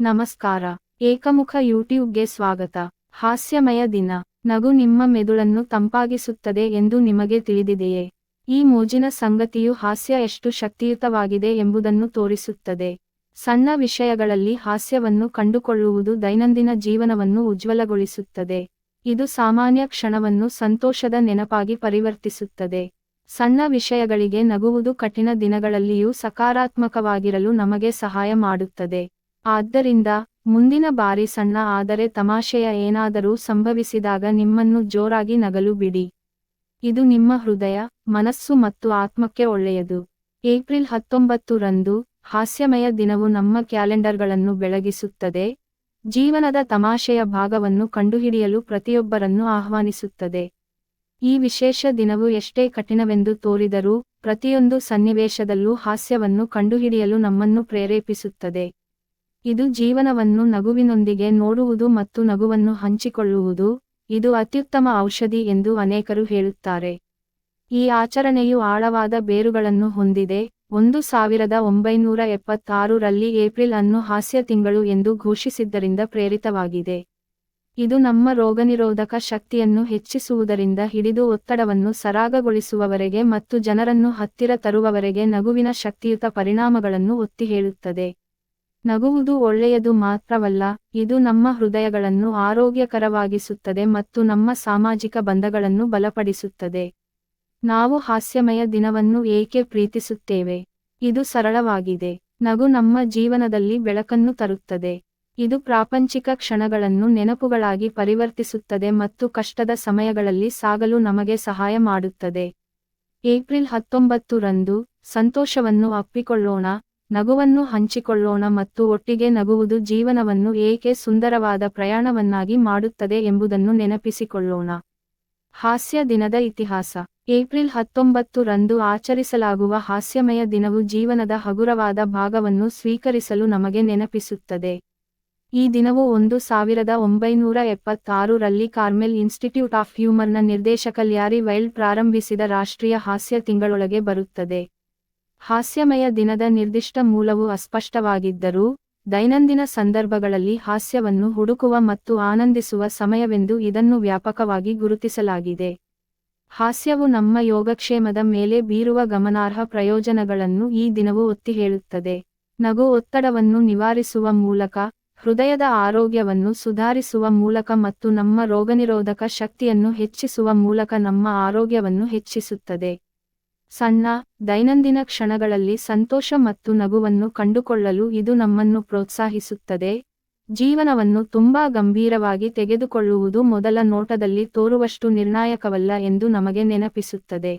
ನಮಸ್ಕಾರ. ಏಕಮುಖ ಯೂಟ್ಯೂಬ್ಗೆ ಸ್ವಾಗತ. ಹಾಸ್ಯಮಯ ದಿನ. ನಗು ನಿಮ್ಮ ಮೆದುಳನ್ನು ತಂಪಾಗಿಸುತ್ತದೆ ಎಂದು ನಿಮಗೆ ತಿಳಿದಿದೆಯೇ? ಈ ಮೋಜಿನ ಸಂಗತಿಯು ಹಾಸ್ಯ ಎಷ್ಟು ಶಕ್ತಿಯುತವಾಗಿದೆ ಎಂಬುದನ್ನು ತೋರಿಸುತ್ತದೆ. ಸಣ್ಣ ವಿಷಯಗಳಲ್ಲಿ ಹಾಸ್ಯವನ್ನು ಕಂಡುಕೊಳ್ಳುವುದು ದೈನಂದಿನ ಜೀವನವನ್ನು ಉಜ್ವಲಗೊಳಿಸುತ್ತದೆ. ಇದು ಸಾಮಾನ್ಯ ಕ್ಷಣವನ್ನು ಸಂತೋಷದ ನೆನಪಾಗಿ ಪರಿವರ್ತಿಸುತ್ತದೆ. ಸಣ್ಣ ವಿಷಯಗಳಿಗೆ ನಗುವುದು ಕಠಿಣ ದಿನಗಳಲ್ಲಿಯೂ ಸಕಾರಾತ್ಮಕವಾಗಿರಲು ನಮಗೆ ಸಹಾಯ ಮಾಡುತ್ತದೆ. ಆದ್ದರಿಂದ, ಮುಂದಿನ ಬಾರಿ ಸಣ್ಣ ಆದರೆ ತಮಾಷೆಯ ಏನಾದರೂ ಸಂಭವಿಸಿದಾಗ ನಿಮ್ಮನ್ನು ಜೋರಾಗಿ ನಗಲು ಬಿಡಿ. ಇದು ನಿಮ್ಮ ಹೃದಯ, ಮನಸ್ಸು ಮತ್ತು ಆತ್ಮಕ್ಕೆ ಒಳ್ಳೆಯದು. ಏಪ್ರಿಲ್ ಹತ್ತೊಂಬತ್ತು ರಂದು, ಹಾಸ್ಯಮಯ ದಿನವು ನಮ್ಮ ಕ್ಯಾಲೆಂಡರ್ಗಳನ್ನು ಬೆಳಗಿಸುತ್ತದೆ. ಜೀವನದ ತಮಾಷೆಯ ಭಾಗವನ್ನು ಕಂಡುಹಿಡಿಯಲು ಪ್ರತಿಯೊಬ್ಬರನ್ನು ಆಹ್ವಾನಿಸುತ್ತದೆ. ಈ ವಿಶೇಷ ದಿನವು ಎಷ್ಟೇ ಕಠಿಣವೆಂದು ತೋರಿದರೂ, ಪ್ರತಿಯೊಂದು ಸನ್ನಿವೇಶದಲ್ಲೂ ಹಾಸ್ಯವನ್ನು ಕಂಡುಹಿಡಿಯಲು ನಮ್ಮನ್ನು ಪ್ರೇರೇಪಿಸುತ್ತದೆ. ಇದು ಜೀವನವನ್ನು ನಗುವಿನೊಂದಿಗೆ ನೋಡುವುದು ಮತ್ತು ನಗುವನ್ನು ಹಂಚಿಕೊಳ್ಳುವುದು, ಇದು ಅತ್ಯುತ್ತಮ ಔಷಧಿ ಎಂದು ಅನೇಕರು ಹೇಳುತ್ತಾರೆ. ಈ ಆಚರಣೆಯು ಆಳವಾದ ಬೇರುಗಳನ್ನು ಹೊಂದಿದೆ. ಒಂದು ಸಾವಿರದ ಒಂಬೈನೂರ ಎಪ್ಪತ್ತಾರು ರಲ್ಲಿ ಏಪ್ರಿಲ್ ಅನ್ನು ಹಾಸ್ಯ ತಿಂಗಳು ಎಂದು ಘೋಷಿಸಿದ್ದರಿಂದ ಪ್ರೇರಿತವಾಗಿದೆ. ಇದು ನಮ್ಮ ರೋಗನಿರೋಧಕ ಶಕ್ತಿಯನ್ನು ಹೆಚ್ಚಿಸುವುದರಿಂದ ಹಿಡಿದು ಒತ್ತಡವನ್ನು ಸರಾಗಗೊಳಿಸುವವರೆಗೆ ಮತ್ತು ಜನರನ್ನು ಹತ್ತಿರ ತರುವವರೆಗೆ ನಗುವಿನ ಶಕ್ತಿಯುತ ಪರಿಣಾಮಗಳನ್ನು ಒತ್ತಿ ಹೇಳುತ್ತದೆ. ನಗುವುದು ಒಳ್ಳೆಯದು ಮಾತ್ರವಲ್ಲ, ಇದು ನಮ್ಮ ಹೃದಯಗಳನ್ನು ಆರೋಗ್ಯಕರವಾಗಿಸುತ್ತದೆ ಮತ್ತು ನಮ್ಮ ಸಾಮಾಜಿಕ ಬಂಧಗಳನ್ನು ಬಲಪಡಿಸುತ್ತದೆ. ನಾವು ಹಾಸ್ಯಮಯ ದಿನವನ್ನು ಏಕೆ ಪ್ರೀತಿಸುತ್ತೇವೆ? ಇದು ಸರಳವಾಗಿದೆ. ನಗು ನಮ್ಮ ಜೀವನದಲ್ಲಿ ಬೆಳಕನ್ನು ತರುತ್ತದೆ. ಇದು ಪ್ರಾಪಂಚಿಕ ಕ್ಷಣಗಳನ್ನು ನೆನಪುಗಳಾಗಿ ಪರಿವರ್ತಿಸುತ್ತದೆ ಮತ್ತು ಕಷ್ಟದ ಸಮಯಗಳಲ್ಲಿ ಸಾಗಲು ನಮಗೆ ಸಹಾಯ ಮಾಡುತ್ತದೆ. ಏಪ್ರಿಲ್ ಹತ್ತೊಂಬತ್ತು ರಂದು ಸಂತೋಷವನ್ನು ಅಪ್ಪಿಕೊಳ್ಳೋಣ ನಗುವನ್ನು ಹಂಚಿಕೊಳ್ಳೋಣ ಮತ್ತು ಒಟ್ಟಿಗೆ ನಗುವುದು ಜೀವನವನ್ನು ಏಕೆ ಸುಂದರವಾದ ಪ್ರಯಾಣವನ್ನಾಗಿ ಮಾಡುತ್ತದೆ ಎಂಬುದನ್ನು ನೆನಪಿಸಿಕೊಳ್ಳೋಣ. ಹಾಸ್ಯ ದಿನದ ಇತಿಹಾಸ. ಏಪ್ರಿಲ್ ಹತ್ತೊಂಬತ್ತು ರಂದು ಆಚರಿಸಲಾಗುವ ಹಾಸ್ಯಮಯ ದಿನವು ಜೀವನದ ಹಗುರವಾದ ಭಾಗವನ್ನು ಸ್ವೀಕರಿಸಲು ನಮಗೆ ನೆನಪಿಸುತ್ತದೆ. ಈ ದಿನವು ಒಂದು ಸಾವಿರದ ಒಂಬೈನೂರ ಎಪ್ಪತ್ತಾರು ರಲ್ಲಿ ಕಾರ್ಮೆಲ್ ಇನ್ಸ್ಟಿಟ್ಯೂಟ್ ಆಫ್ ಹ್ಯೂಮರ್ನ ನಿರ್ದೇಶಕ ಲ್ಯಾರಿ ವೈಲ್ಡ್ ಪ್ರಾರಂಭಿಸಿದ ರಾಷ್ಟ್ರೀಯ ಹಾಸ್ಯ ತಿಂಗಳೊಳಗೆ ಬರುತ್ತದೆ. ಹಾಸ್ಯಮಯ ದಿನದ ನಿರ್ದಿಷ್ಟ ಮೂಲವು ಅಸ್ಪಷ್ಟವಾಗಿದ್ದರೂ, ದೈನಂದಿನ ಸಂದರ್ಭಗಳಲ್ಲಿ ಹಾಸ್ಯವನ್ನು ಹುಡುಕುವ ಮತ್ತು ಆನಂದಿಸುವ ಸಮಯವೆಂದು ಇದನ್ನು ವ್ಯಾಪಕವಾಗಿ ಗುರುತಿಸಲಾಗಿದೆ. ಹಾಸ್ಯವು ನಮ್ಮ ಯೋಗಕ್ಷೇಮದ ಮೇಲೆ ಬೀರುವ ಗಮನಾರ್ಹ ಪ್ರಯೋಜನಗಳನ್ನು ಈ ದಿನವು ಒತ್ತಿ ಹೇಳುತ್ತದೆ. ನಗು ಒತ್ತಡವನ್ನು ನಿವಾರಿಸುವ ಮೂಲಕ, ಹೃದಯದ ಆರೋಗ್ಯವನ್ನು ಸುಧಾರಿಸುವ ಮೂಲಕ ಮತ್ತು ನಮ್ಮ ರೋಗನಿರೋಧಕ ಶಕ್ತಿಯನ್ನು ಹೆಚ್ಚಿಸುವ ಮೂಲಕ ನಮ್ಮ ಆರೋಗ್ಯವನ್ನು ಹೆಚ್ಚಿಸುತ್ತದೆ. ಸಣ್ಣ, ದೈನಂದಿನ ಕ್ಷಣಗಳಲ್ಲಿ ಸಂತೋಷ ಮತ್ತು ನಗುವನ್ನು ಕಂಡುಕೊಳ್ಳಲು ಇದು ನಮ್ಮನ್ನು ಪ್ರೋತ್ಸಾಹಿಸುತ್ತದೆ. ಜೀವನವನ್ನು ತುಂಬಾ ಗಂಭೀರವಾಗಿ ತೆಗೆದುಕೊಳ್ಳುವುದು ಮೊದಲ ನೋಟದಲ್ಲಿ ತೋರುವಷ್ಟು ನಿರ್ಣಾಯಕವಲ್ಲ ಎಂದು ನಮಗೆ ನೆನಪಿಸುತ್ತದೆ.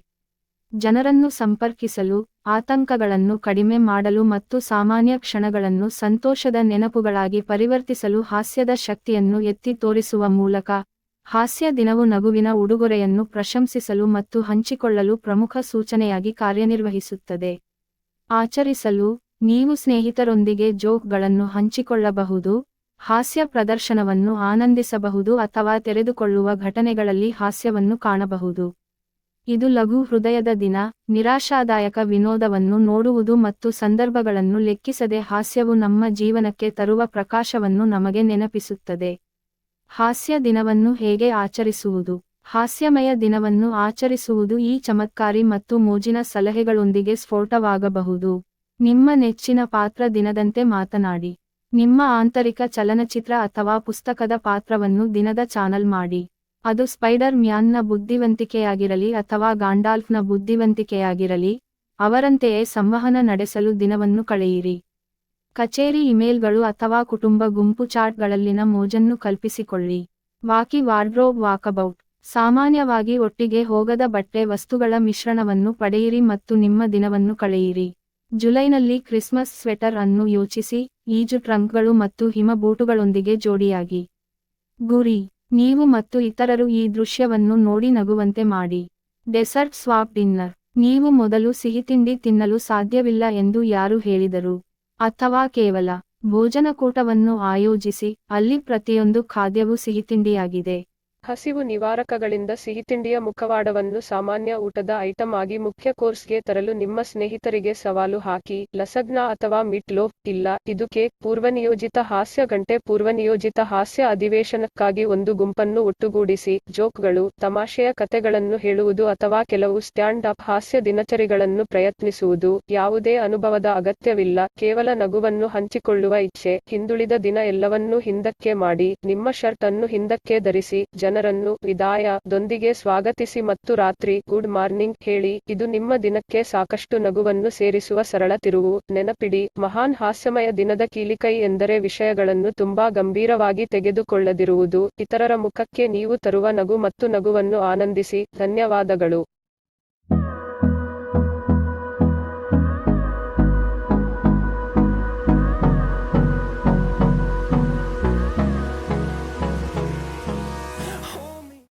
ಜನರನ್ನು ಸಂಪರ್ಕಿಸಲು, ಆತಂಕಗಳನ್ನು ಕಡಿಮೆ ಮಾಡಲು ಮತ್ತು ಸಾಮಾನ್ಯ ಕ್ಷಣಗಳನ್ನು ಸಂತೋಷದ ನೆನಪುಗಳಾಗಿ ಪರಿವರ್ತಿಸಲು ಹಾಸ್ಯದ ಶಕ್ತಿಯನ್ನು ಎತ್ತಿ ತೋರಿಸುವ ಮೂಲಕ ಹಾಸ್ಯ ದಿನವು ನಗುವಿನ ಉಡುಗೊರೆಯನ್ನು ಪ್ರಶಂಸಿಸಲು ಮತ್ತು ಹಂಚಿಕೊಳ್ಳಲು ಪ್ರಮುಖ ಸೂಚನೆಯಾಗಿ ಕಾರ್ಯನಿರ್ವಹಿಸುತ್ತದೆ. ಆಚರಿಸಲು ನೀವು ಸ್ನೇಹಿತರೊಂದಿಗೆ ಜೋಕ್ಗಳನ್ನು ಹಂಚಿಕೊಳ್ಳಬಹುದು, ಹಾಸ್ಯ ಪ್ರದರ್ಶನವನ್ನು ಆನಂದಿಸಬಹುದು ಅಥವಾ ತೆರೆದುಕೊಳ್ಳುವ ಘಟನೆಗಳಲ್ಲಿ ಹಾಸ್ಯವನ್ನು ಕಾಣಬಹುದು. ಇದು ಲಘು ಹೃದಯದ ದಿನ, ನಿರಾಶಾದಾಯಕ ವಿನೋದವನ್ನು ನೋಡುವುದು ಮತ್ತು ಸಂದರ್ಭಗಳನ್ನು ಲೆಕ್ಕಿಸದೆ ಹಾಸ್ಯವು ನಮ್ಮ ಜೀವನಕ್ಕೆ ತರುವ ಪ್ರಕಾಶವನ್ನು ನಮಗೆ ನೆನಪಿಸುತ್ತದೆ. ಹಾಸ್ಯ ದಿನವನ್ನು ಹೇಗೆ ಆಚರಿಸುವುದು? ಹಾಸ್ಯಮಯ ದಿನವನ್ನು ಆಚರಿಸುವುದು ಈ ಚಮತ್ಕಾರಿ ಮತ್ತು ಮೋಜಿನ ಸಲಹೆಗಳೊಂದಿಗೆ ಸ್ಫೋಟವಾಗಬಹುದು. ನಿಮ್ಮ ನೆಚ್ಚಿನ ಪಾತ್ರ ದಿನದಂತೆ ಮಾತನಾಡಿ. ನಿಮ್ಮ ಆಂತರಿಕ ಚಲನಚಿತ್ರ ಅಥವಾ ಪುಸ್ತಕದ ಪಾತ್ರವನ್ನು ದಿನದ ಚಾನಲ್ ಮಾಡಿ. ಅದು ಸ್ಪೈಡರ್ ಮ್ಯಾನ್ನ ಬುದ್ಧಿವಂತಿಕೆಯಾಗಿರಲಿ ಅಥವಾ ಗಾಂಡಾಲ್ಫ್ನ ಬುದ್ಧಿವಂತಿಕೆಯಾಗಿರಲಿ, ಅವರಂತೆಯೇ ಸಂವಹನ ನಡೆಸಲು ದಿನವನ್ನು ಕಳೆಯಿರಿ. ಕಚೇರಿ ಇಮೇಲ್ಗಳು ಅಥವಾ ಕುಟುಂಬ ಗುಂಪು ಚಾಟ್ಗಳಲ್ಲಿನ ಮೋಜನ್ನು ಕಲ್ಪಿಸಿಕೊಳ್ಳಿ. Wacky wardrobe walkabout. ಸಾಮಾನ್ಯವಾಗಿ ಒಟ್ಟಿಗೆ ಹೋಗದ ಬಟ್ಟೆ ವಸ್ತುಗಳ ಮಿಶ್ರಣವನ್ನು ಪಡೆಯಿರಿ ಮತ್ತು ನಿಮ್ಮ ದಿನವನ್ನು ಕಳೆಯಿರಿ. ಜುಲೈನಲ್ಲಿ ಕ್ರಿಸ್ಮಸ್ ಸ್ವೆಟರ್ ಅನ್ನು ಯೋಚಿಸಿ, ಈಜು ಟ್ರಂಕ್ಗಳು ಮತ್ತು ಹಿಮ ಬೂಟುಗಳೊಂದಿಗೆ ಜೋಡಿಯಾಗಿ. ಗುರಿ. ನೀವು ಮತ್ತು ಇತರರು ಈ ದೃಶ್ಯವನ್ನು ನೋಡಿ ನಗುವಂತೆ ಮಾಡಿ. Dessert swap dinner. ನೀವು ಮೊದಲು ಸಿಹಿತಿಂಡಿ ತಿನ್ನಲು ಸಾಧ್ಯವಿಲ್ಲ ಎಂದು ಯಾರು ಹೇಳಿದರು? ಅಥವಾ ಕೇವಲ ಭೋಜನಕೂಟವನ್ನು ಆಯೋಜಿಸಿ ಅಲ್ಲಿ ಪ್ರತಿಯೊಂದು ಖಾದ್ಯವು ಸಿಹಿತಿಂಡಿಯಾಗಿದೆ. ಹಸಿವು ನಿವಾರಕಗಳಿಂದ ಸಿಹಿತಿಂಡಿಯ ಮುಖವಾಡವನ್ನು ಸಾಮಾನ್ಯ ಊಟದ ಐಟಂ ಆಗಿ ಮುಖ್ಯ ಕೋರ್ಸ್ಗೆ ತರಲು ನಿಮ್ಮ ಸ್ನೇಹಿತರಿಗೆ ಸವಾಲು ಹಾಕಿ, ಲಸಗ್ನ ಅಥವಾ ಮಿಟ್ ಲೋಫ್ ಇಲ್ಲ, ಇದು ಕೇಕ್ ಪೂರ್ವನಿಯೋಜಿತ ಹಾಸ್ಯ ಗಂಟೆ ಪೂರ್ವನಿಯೋಜಿತ ಹಾಸ್ಯ ಅಧಿವೇಶನಕ್ಕಾಗಿ ಒಂದು ಗುಂಪನ್ನು ಒಟ್ಟುಗೂಡಿಸಿ, ಜೋಕ್ಗಳು, ತಮಾಷೆಯ ಕಥೆಗಳನ್ನು ಹೇಳುವುದು ಅಥವಾ ಕೆಲವು ಸ್ಟ್ಯಾಂಡ್ ಅಪ್ ಹಾಸ್ಯ ದಿನಚರಿಗಳನ್ನು ಪ್ರಯತ್ನಿಸುವುದು ಯಾವುದೇ ಅನುಭವದ ಅಗತ್ಯವಿಲ್ಲ, ಕೇವಲ ನಗುವನ್ನು ಹಂಚಿಕೊಳ್ಳುವ ಇಚ್ಛೆ, ಹಿಂದುಳಿದ ದಿನ ಎಲ್ಲವನ್ನೂ ಹಿಂದಕ್ಕೆ ಮಾಡಿ, ನಿಮ್ಮ ಶರ್ಟ್ ಅನ್ನು ಹಿಂದಕ್ಕೆ ಧರಿಸಿ ಜನರನ್ನು ವಿದಾಯ ದೊಂದಿಗೆ ಸ್ವಾಗತಿಸಿ ಮತ್ತು ರಾತ್ರಿ ಗುಡ್ ಮಾರ್ನಿಂಗ್ ಹೇಳಿ, ಇದು ನಿಮ್ಮ ದಿನಕ್ಕೆ ಸಾಕಷ್ಟು ನಗುವನ್ನು ಸೇರಿಸುವ ಸರಳ ತಿರುವು. ನೆನಪಿಡಿ, ಮಹಾನ್ ಹಾಸ್ಯಮಯ ದಿನದ ಕೀಲಿಕೈ ಎಂದರೆ ವಿಷಯಗಳನ್ನು ತುಂಬಾ ಗಂಭೀರವಾಗಿ ತೆಗೆದುಕೊಳ್ಳದಿರುವುದು. ಇತರರ ಮುಖಕ್ಕೆ ನೀವು ತರುವ ನಗು ಮತ್ತು ನಗುವನ್ನು ಆನಂದಿಸಿ. ಧನ್ಯವಾದಗಳು.